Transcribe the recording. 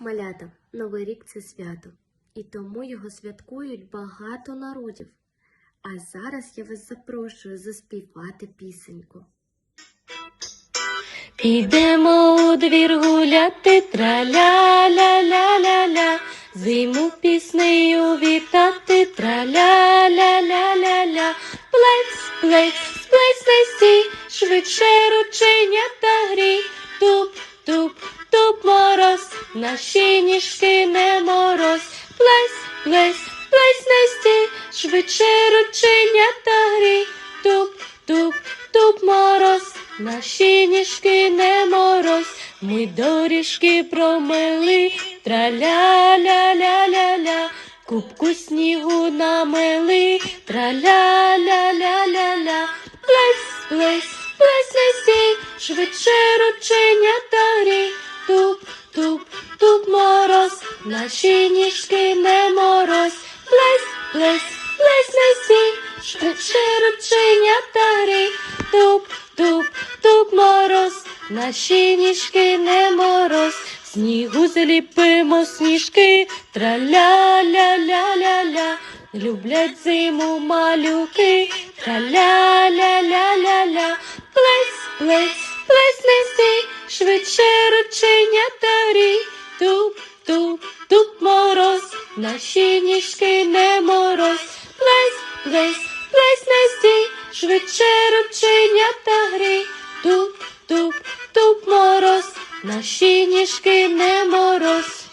Малята, Новий рік це свято, і тому його святкують багато народів. А зараз я вас запрошую заспівати пісеньку. Підемо у двір гуляти, траля-ля-ля-ля-ля, зиму піснею вітати, траля-ля-ля-ля-ля, плець, плець, плець несі, швидше рученята грій, туп, наші ніжки не мороз, плесь, плесь, плесь нести, швидше рученята грій, туп, туп, туп мороз, наші ніжки не мороз, ми доріжки промили, траля-ля-ля-ля-ля, кубку снігу намели, траля-ля-ля-ля-ля, плесь, плесь, плесь несі, швидше туп, туп, мороз, наші ніжки не мороз, плесь, плесь, плесь несі, швидше рученята грій, туп, туп, туп мороз, наші ніжки не мороз, снігу зліпимо сніжки, траля-ля-ля-ля-ля, люблять зиму малюки, траля-ля-ля-ля-ля, плесь, плесь, плесь неси, швидше рученята грій, туп, туп, туп мороз, наші ніжки не мороз, плесь, плесь, плесь стій, швидше рученята грій, туп, туп, туп мороз, наші ніжки не мороз.